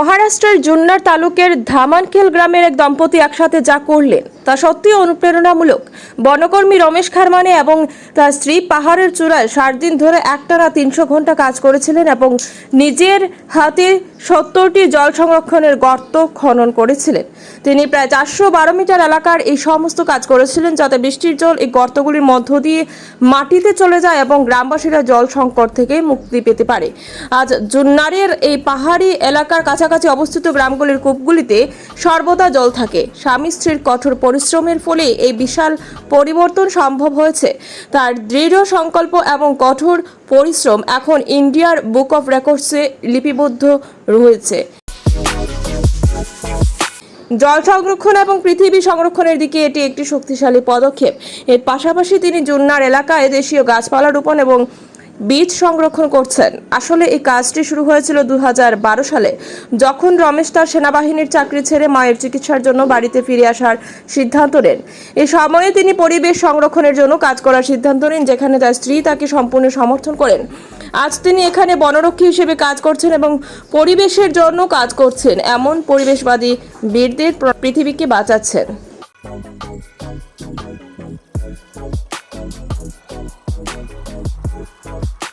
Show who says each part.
Speaker 1: মহারাষ্ট্রের জুন্নার তালুকের ধামানখেল গ্রামের এক দম্পতি একসাথে যা করলেন, তা সত্যি অনুপ্রেরণামূলক। বনকর্মী রমেশ খারমানে এবং তার স্ত্রী পাহাড়ের চূড়ায় সাত দিন ধরে একটানা তিনশো ঘণ্টা কাজ করেছিলেন এবং নিজের হাতে সত্তরটি জল সংরক্ষণের গর্ত খনন করেছিলেন। তিনি প্রায় চারশো বারো মিটার এলাকার এই সমস্ত কাজ করেছিলেন যাতে বৃষ্টির জল এই গর্তগুলির মধ্য দিয়ে মাটিতে চলে যায় এবং গ্রামবাসীরা জল সংকট থেকে মুক্তি পেতে পারে। আজ জুন্নারের এই পাহাড়ি এলাকার কাছাকাছি অবস্থিত গ্রামগুলির কূপগুলিতে সর্বদা জল থাকে। স্বামী স্ত্রীর কঠোর পরিশ্রমের ফলে এই বিশাল পরিবর্তন সম্ভব হয়েছে। তার দৃঢ় সংকল্প এবং কঠোর পরিশ্রম এখন ইন্ডিয়ার বুক অফ রেকর্ডসে লিপিবদ্ধ রয়েছে। জল সংরক্ষণ এবং পৃথিবী সংরক্ষণের দিকে এটি একটি শক্তিশালী পদক্ষেপ। এর পাশাপাশি তিনি জুন্নার এলাকায় দেশীয় গাছপালা রোপণ এবং বীজ সংরক্ষণ করছেন। আসলে এই কাজটি শুরু হয়েছিল দু হাজার বারো সালে। যখন রমেশ তার সেনাবাহিনীর চাকরি ছেড়ে মায়ের চিকিৎসার জন্য বাড়িতে ফিরে আসার সিদ্ধান্ত নেন। এ সময়ে তিনি পরিবেশ সংরক্ষণের জন্য কাজ করার সিদ্ধান্ত নেন, যেখানে তার স্ত্রী তাকে সম্পূর্ণ সমর্থন করেন। আজ তিনি এখানে বনরক্ষী হিসেবে কাজ করছেন এবং পরিবেশের জন্য কাজ করছেন। এমন পরিবেশবাদী বীরদের পৃথিবীকে বাঁচাচ্ছেন। Thank you.